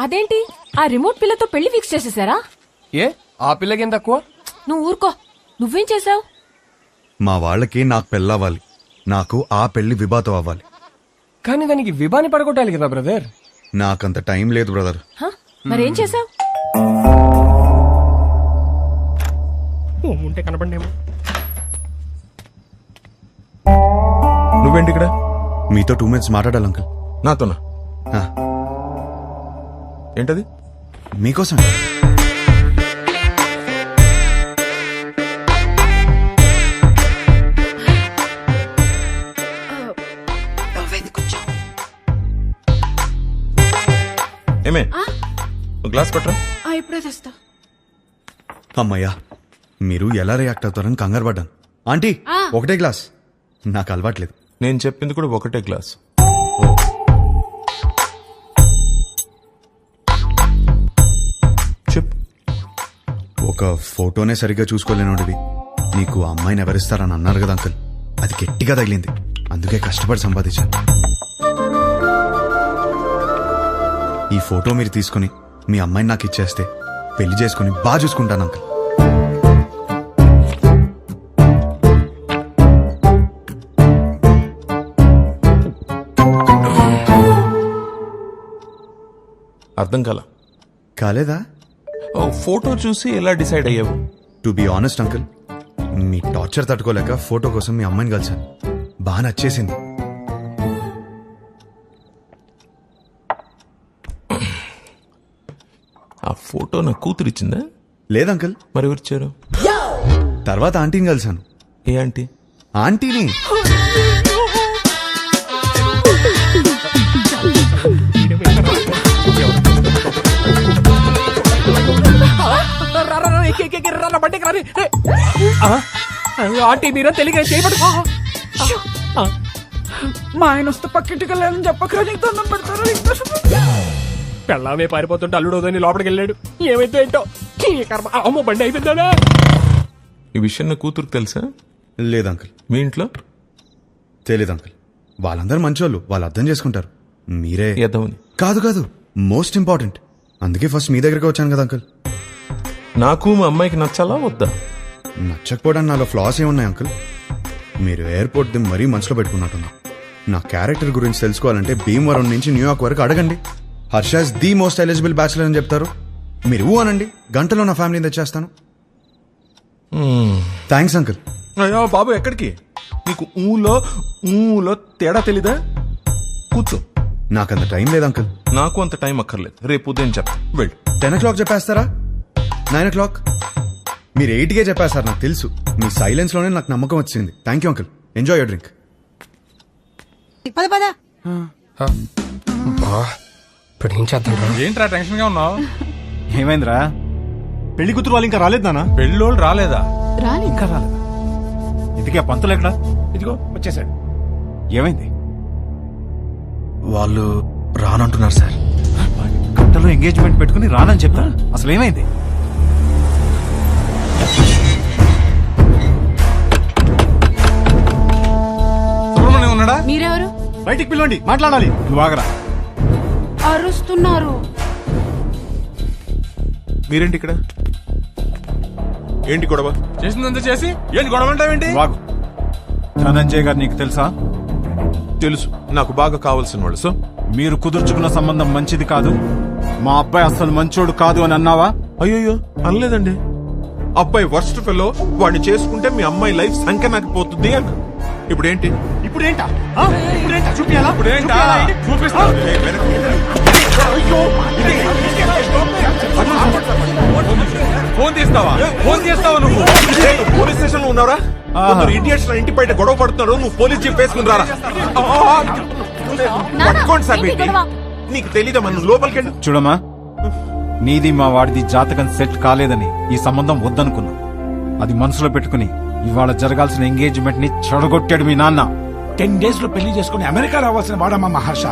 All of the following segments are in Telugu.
అదేంటి? ఆ రిమోట్ పిల్లతో పెళ్ళి ఫిక్స్ చేసేసారా? ఏ? ఆ పిల్లకేం తక్కువ? నువ్వు ఊరుకో. నువ్వేం చేసావు మా వాళ్ళకి నాకు పెళ్ళవ్వాలి. నాకు ఆ పెళ్ళి విభాతం అవ్వాలి. కానీ దానికి విభాని పడగొట్టాలి కదా బ్రదర్. నాకంత టైం లేదు బ్రదర్. మరేం చేసావు ఉంటే కనపడేమో నువ్వేంటి ఇక్కడ? మీతో టూ మినిట్స్ మాట్లాడాలి అంకుల్ నాతోనా? ఏంటది? మీకోసం ఏమే గ్లాస్ పట్టరా ఇప్పుడే తెస్తా. అమ్మయ్యా మీరు ఎలా రియాక్ట్ అవుతారని కంగారు పడ్డాను. ఆంటీ ఒకటే గ్లాస్. నాకు అలవాట్లేదు. నేను చెప్పింది కూడా ఒకటే గ్లాస్. ఒక ఫోటోనే సరిగ్గా చూసుకోలేనోడివి నీకు అమ్మాయిని ఎవరిస్తారని అన్నారు కదా అంకుల్. అది గట్టిగా తగిలింది. అందుకే కష్టపడి సంపాదించాను. ఈ ఫోటో మీరు తీసుకుని మీ అమ్మాయిని నాకు ఇచ్చేస్తే పెళ్ళి చేసుకుని బాగా చూసుకుంటాను అంకుల్. అర్థం కాల? కాలేదా? ఓ, ఫోటో చూసి ఎలా డిసైడ్ అయ్యావు? టు బి ఆనెస్ట్ అంకుల్ మీ టార్చర్ తట్టుకోలేక ఫోటో కోసం మీ అమ్మాయిని కలిశాను. బాగా నచ్చేసింది. ఆ ఫోటో నా కూతురు ఇచ్చిందా? లేదు అంకుల్. మరి ఎవరిచ్చారు? తర్వాత ఆంటీని కలిశాను. ఏ ఆంటీ? ఆంటీని? బండికి రాని! ఆంటీ మీరే తెలియక చేయబడు మా ఆయన వస్తే పక్కింటికి వెళ్ళాలని చెప్పకరా నీకు దండం పెడతారా నీకు దండం పెళ్ళామే పారిపోతుంటే అల్లుడోదని లోపలికి వెళ్ళాడు. ఏమైతే ఏంటో? ఈ కర్మ. అమ్మో బండి అయిపోయిందా ఈ విషయం నా కూతురుకు తెలుసా? లేదు అంకుల్. మీ ఇంట్లో? తెలీదు అంకుల్. వాళ్ళందరూ మంచోళ్ళు. వాళ్ళు అర్థం చేసుకుంటారు. మీరే. కాదు కాదు. Most important. అందుకే ఫస్ట్ మీ దగ్గరికి వచ్చాను కదా అంకుల్. నాకు మా అమ్మాయికి నచ్చాలా వద్దా? నచ్చకపోవడానికి నాలో ఫ్లాస్ ఏమున్నాయి అంకుల్ మీరు ఎయిర్పోర్ట్ ది మరీ మనసులో పెట్టుకున్నట్టున్నా. నా క్యారెక్టర్ గురించి తెలుసుకోవాలంటే భీమవరం నుంచి న్యూయార్క్ వరకు అడగండి. Harsha's the most eligible bachelor అని చెప్తారు. మీరు ఊ అనండి గంటలో నా ఫ్యామిలీని తెచ్చేస్తాను. థ్యాంక్స్ అంకుల్ అయ్యో బాబు ఎక్కడికి? నీకు ఊలో ఊలో తేడా తెలీదా? కూర్చో. నాకంత టైం లేదు అంకుల్ నాకు అంత టైం అక్కర్లేదు. రేపు ఉదయం చెప్తా. వెళ్ళు. టెన్ ఓ క్లాక్ చెప్పేస్తారా? నైన్ ఓ క్లాక్ మీరు ఎయిట్కే చెప్పేస్తారు నాకు తెలుసు. మీ సైలెన్స్లోనే నాకు నమ్మకం వచ్చింది. Thank you uncle enjoy your drink పద పద. ఇప్పుడు ఏం చేద్దాం రా? ఏంట్రా టెన్షన్గా ఉన్నావు? ఏమైందిరా? పెళ్ళి కూతురు వాళ్ళు ఇంకా రాలేదు నాన్న. పెళ్ళోళ్ళు రాలేదా? ఇంకా రాలేదా? ఇంతకీ ఆ పంతులు ఎక్కడా? ఇదిగో వచ్చేసాడు. ఏమైంది? వాళ్ళు రానంటున్నారు సార్. గంటలో ఎంగేజ్మెంట్ పెట్టుకుని రానని చెప్తా? అసలు ఏమైంది సుబ్రహ్మణ్యం ఉన్నాడా? మీరెవరు? బయటికి పిలవండి మాట్లాడాలి. నువ్వు ఆగరా. అరుస్తున్నారు. మీరేంటి ఇక్కడ? ఏంటి గొడవ? చేసిందంతా చేసి ఏంటి గొడవ అంటావేంటి? ఆగు. ధనంజయ్ గారు నీకు తెలుసా? తెలుసు. నాకు బాగా కావాల్సిన వాళ్ళు. సో? మీరు కుదుర్చుకున్న సంబంధం మంచిది కాదు. మా అబ్బాయి అసలు మంచోడు కాదు అని అన్నావా? అయ్యో అనలేదండి. అబ్బాయి వర్స్ట్ ఫెలో వాడిని చేసుకుంటే మీ అమ్మాయి లైఫ్ సంఖ్యనాకపోతుంది అన్న ఇప్పుడు ఏంటి ఇప్పుడు ఏంటా? ఇప్పుడు ఏంటా చూపియాలా ఇప్పుడు ఏంటా చూపిస్తా ఫోన్ తీస్తావా? ఫోన్ చేస్తావా నువ్వు? పోలీస్ స్టేషన్లో ఉన్నారా నా ఇంటి బయట గొడవ పడుతున్నారు. నువ్వు పోలీస్ జీప్ వేసుకుని రారా పట్టుకోండి సార్? నీకు తెలీదా మనం లోపలికి చూడమ్మా నీది మా వాడిది జాతకం సెట్ కాలేదని ఈ సంబంధం వద్దనుకున్నా. అది మనసులో పెట్టుకుని ఇవాళ జరగాల్సిన ఎంగేజ్మెంట్ని చెడగొట్టాడు మీ నాన్న. టెన్ డేస్లో పెళ్ళి చేసుకుని అమెరికా రావాల్సిన వాడమ్మా మహర్ష?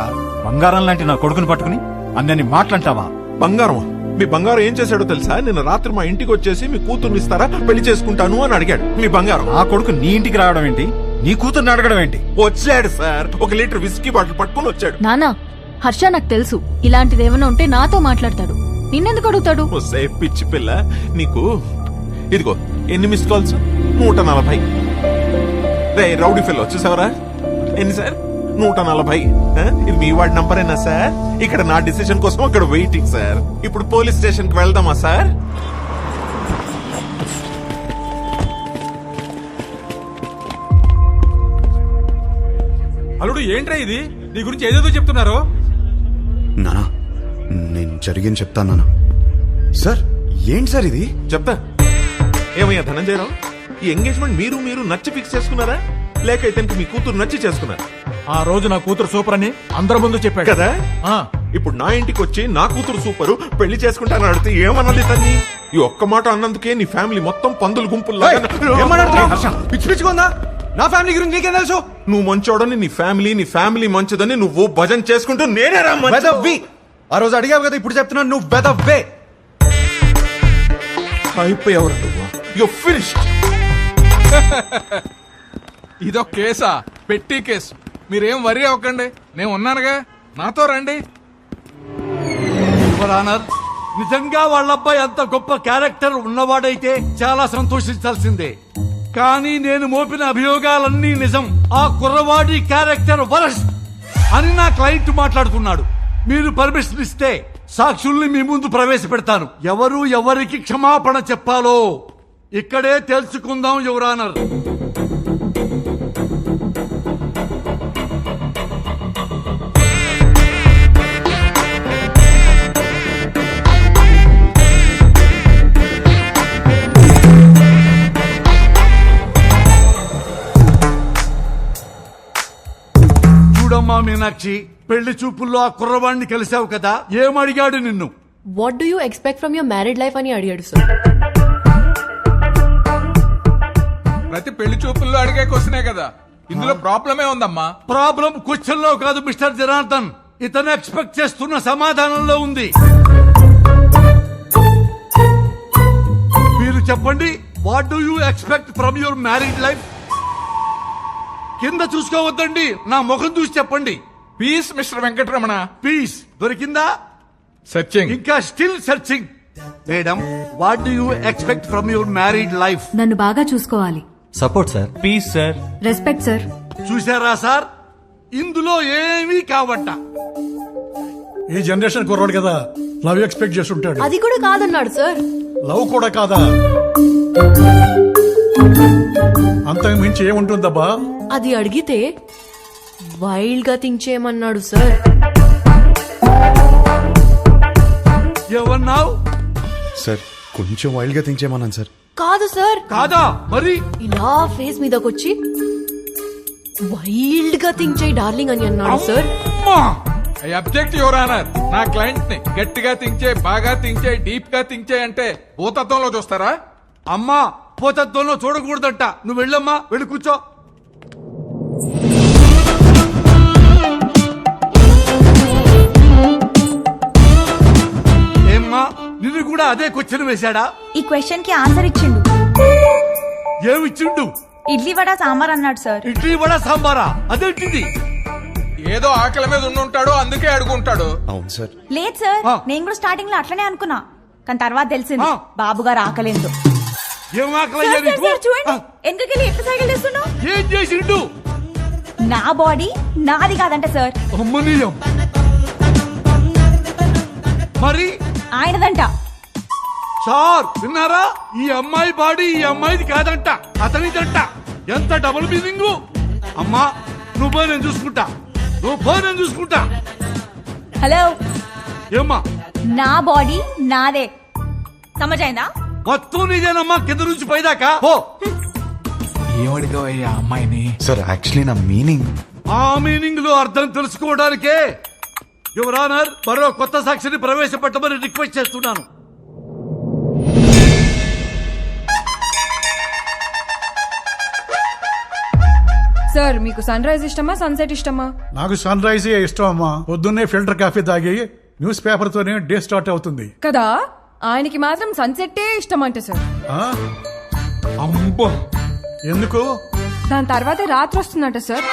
బంగారం లాంటి నా కొడుకుని పట్టుకుని అన్నని మాట్లాంటావా బంగారం మీ బంగారం ఏం చేశాడో తెలుసా? నిన్న రాత్రి మా ఇంటికి వచ్చేసి మీ కూతుర్ని ఇస్తారా? పెళ్ళి చేసుకుంటాను అని అడిగాడు. మీ బంగారం. ఆ కొడుకు నీ ఇంటికి రావడం ఏంటి? నీ కూతుర్ని అడగడం ఏంటి? వచ్చాడు సార్. ఒక లీటర్ విస్కీ బాటిల్ పట్టుకుని వచ్చాడు. నానా హర్ష నాకు తెలుసు. ఇలాంటిది ఏమైనా ఉంటే నాతో మాట్లాడతాడు. నిన్నెందుకు అడుగుతాడు? పిచ్చి పిల్ల. నీకు ఇదిగో ఎన్ని మిస్ కాల్స్ నూట నలభై. రే రౌడీ ఫిల్ వచ్చేసావరా ఎన్ని సార్? నూట నలభై? ఇది మీ వాడి నంబరేనా సార్? ఇక్కడ నా డిసిషన్ కోసం అక్కడ వెయిటింగ్ సార్. ఇప్పుడు పోలీస్ స్టేషన్కి వెళ్దామా సార్? అల్లుడు ఏంట్రా ఇది? నీ గురించి ఏదేదో చెప్తున్నారు. నానా నేను జరిగింది చెప్తాను సార్ ఏంటి సార్ ఇది? చెప్తా. ఏమయ్యా ధనంజయరావు? ఈ ఎంగేజ్మెంట్ మీరు మీరు నచ్చి ఫిక్స్ చేసుకున్నారా? లేక ఇతనికి మీ కూతురు నచ్చి చేసుకున్నారా? ఆ రోజు నా కూతురు సూపర్ అని అందరి ముందు చెప్పాడు. కదా? ఆ, ఇప్పుడు నా ఇంటికి వచ్చి నా కూతురు సూపరు పెళ్ళి చేసుకుంటాను అడిగితే ఏమన్నది తన్ని? ఈ ఒక్క మాట అన్నందుకే నీ ఫ్యామిలీ మొత్తం పందులు గుంపుల్లా పిచ్చి పిచ్చిగా ఉందా? నా ఫ్యామిలీ గురించి నీకేం తెలుసు? నువ్వు మంచోడని నీ ఫ్యామిలీ నీ ఫ్యామిలీ మంచిదని నువ్వు భజన చేసుకుంటూ నేనే రా వెదవ్వి ఆ రోజు అడిగావు కదా ఇప్పుడు చెప్తున్నాను నువ్వు యు ఫినిష్డ్ ఇదో కేసా పెట్టి కేసు. మీరేం వరి అవ్వకండి. నేను ఉన్నానుగా. నాతో రండి. నిజంగా వాళ్ళ అబ్బాయి అంత గొప్ప క్యారెక్టర్ ఉన్నవాడైతే చాలా సంతోషించాల్సిందే. కానీ నేను మోపిన అభియోగాలన్నీ నిజం. ఆ కుర్రవాడి క్యారెక్టర్ వరస్ అని నా క్లయింట్ మాట్లాడుతున్నాడు. మీరు పర్మిషన్ ఇస్తే సాక్షుల్ని మీ ముందు ప్రవేశపెడతాను. ఎవరు ఎవరికి క్షమాపణ చెప్పాలో ఇక్కడే తెలుసుకుందాం యువరానర్. మీనాక్షి పెళ్ళి చూపుల్లో ఆ కుర్రవాడిని కలిసావు కదా ఏమడిగాడు నిన్ను? What do you expect from your married life అని అడిగాడు సార్ ప్రతి పెళ్ళి చూపుల్లో అడిగే క్వశ్చనే కదా. ఇందులో ప్రాబ్లమే ఉందమ్మా. ప్రాబ్లం క్వశ్చన్లో కాదు మిస్టర్ జనార్దన్. ఇతను ఎక్స్పెక్ట్ చేస్తున్న సమాధానంలో ఉంది. మీరు చెప్పండి what do you expect from your married life కింద చూసుకోవద్దండి నా ముఖం చూసి చెప్పండి. పీస్ మిస్టర్ వెంకటరమణ పీస్ దొరికిందా? సత్యం ఇంకా still searching madam what do you expect from your married life నన్ను బాగా చూసుకోవాలి. Support sir peace sir respect sir చూసారా సార్? ఇందులో ఏమీ కావట్ట. ఈ జనరేషన్ కుర్రాడు కదా లవ్ ఎక్స్పెక్ట్ చేసి ఉంటాడు అది కూడా కాదన్నాడు సార్ లవ్ కూడా కాదా? అంతకు మించి ఏముంటుందబ్బా? అది అడిగితే వైల్డ్గా థింక్ చేయమన్నాడు సార్. ఏమన్నావు? సార్ కొంచెం వైల్డ్గా థింక్ చేయమన్నాను సార్. కాదు సార్. కాదా? మరి? ఇలా ఫేస్ మీదకొచ్చి వైల్డ్గా థింక్ చేయి డార్లింగ్ అని అన్నాడు సార్. అమ్మా! I object your honour. నా క్లయింట్ని గట్టిగా థింక్ చేయి బాగా థింక్ చేయి డీప్గా థింక్ చేయి అంటే భూతత్వంలో చూస్తారా? అమ్మా పోతత్వంలో చూడకూడదంట. నువ్వు వెళ్ళమ్మా వెళ్ళి కూర్చో. అదే క్వశ్చన్ వేశాడా? ఈ క్వశ్చన్కి ఆన్సర్ ఇచ్చిండు. ఏమిచ్చిండు? ఇడ్లీ వడ సాంబార్ అన్నాడు సార్. ఇడ్లీ వడ సాంబారా? అదేంటిది? ఏదో ఆకలి మీద ఉండుంటాడు అందుకే అడుగుంటాడు. అవును సార్. లేదు సార్. నేను కూడా స్టార్టింగ్లో అట్లనే అనుకున్నా. కానీ తర్వాత తెలిసింది. బాబు గారు ఆకలేదు. ఏం ఆకలయ్యా నీకు? చూడండి. ఆ, ఎందుకెళ్ళి ఎట్లా సైకిల్ చేస్తున్నావు ఏం చేసిండు? నా బాడీ నాది కాదంట సార్. మరి? ఆయనదంట. సార్ విన్నారా? ఈ అమ్మాయి బాడీ ఈ అమ్మాయిది కాదంట అతనిదంట. ఎంత డబుల్ మీనింగ్ అమ్మా నువ్వు పో నేను చూసుకుంటా. నువ్వు పో నేను చూసుకుంటా. హలో. ఏమ్మా? నా బాడీ నాదే. సమజైందా? మొత్తం నీదేనమ్మా కింద నుంచి పైదాకా? పో. ఏమడిగావయ్యా అమ్మాయిని? సార్ యాక్చువల్లీ నా మీనింగ్ ఆ మీనింగ్లో అర్థం తెలుసుకోవడానికే. యువర్ ఆనర్ మరో కొత్త సాక్షిని ప్రవేశపెట్టమని రిక్వెస్ట్ చేస్తున్నాను. సార్ మీకు సన్ రైజ్ ఇష్టమా సన్సెట్ ఇష్టమా? నాకు సన్ రైజే ఇష్టం అమ్మా పొద్దున్నే ఫిల్టర్ కాఫీ తాగి న్యూస్ పేపర్ తోనే డే స్టార్ట్ అవుతుంది. కదా? ఆయనకి మాత్రం సన్సెట్టే ఇష్టం అంట సార్? అమ్మో ఎందుకు? దాని తర్వాతే రాత్రి వస్తుందంట sir.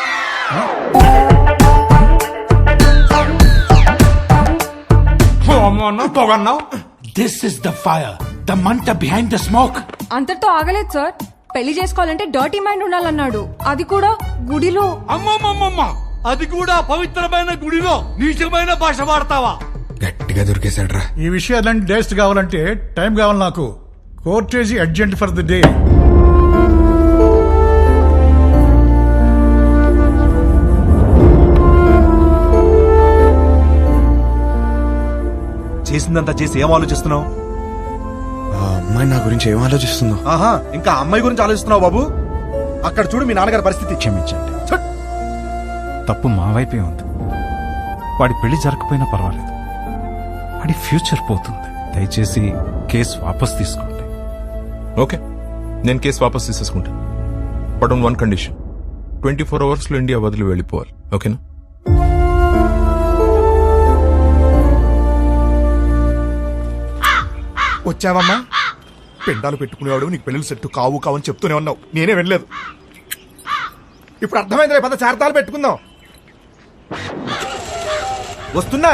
This is the fire the మంట బిహైండ్ ద స్మోక్ అంతటితో ఆగలేదు సార్. పెళ్ళి చేసుకోవాలంటే డర్టీ మైండ్ ఉండాలన్నాడు. అది కూడా గుడిలో? అమ్మమ్మమ్మమ్మ అది కూడా పవిత్రమైన గుడిలో నీచమైన భాష వాడతావా? గట్టిగా దొరికేశాడు రా ఈ విషయాలన్నీ డేస్ట్ కావాలంటే టైం కావాలి నాకు. Court adjourned for the day. చేసిందంతా చేసి ఏం ఆలోచిస్తున్నావు? ఆ అమ్మాయి నా గురించి ఏం ఆలోచిస్తుందో? ఆహా ఇంకా అమ్మాయి గురించి ఆలోచిస్తున్నావు బాబు? అక్కడ చూడు మీ నాన్నగారి పరిస్థితి క్షమించండి. తప్పు మా వైపే ఉంది. వాడి పెళ్ళి జరగకపోయినా పర్వాలేదు. వాడి ఫ్యూచర్ పోతుంది. దయచేసి కేసు వాపస్ తీసుకోండి. ఓకే. నేను కేసు వాపస్ తీసేసుకుంటా. But on one condition? Twenty four అవర్స్లో ఇండియా వదిలి వెళ్ళిపోవాలి. ఓకేనా? వచ్చావమ్మా? పెండాలు పెట్టుకునేవాడు నీకు పెళ్ళిళ్ళు సెట్టు కావు కావని చెప్తూనే ఉన్నావు. నేనే వెళ్ళలేదు ఇప్పుడు అర్థమైంది పద చార్తాలు పెట్టుకుందాం. వస్తున్నా?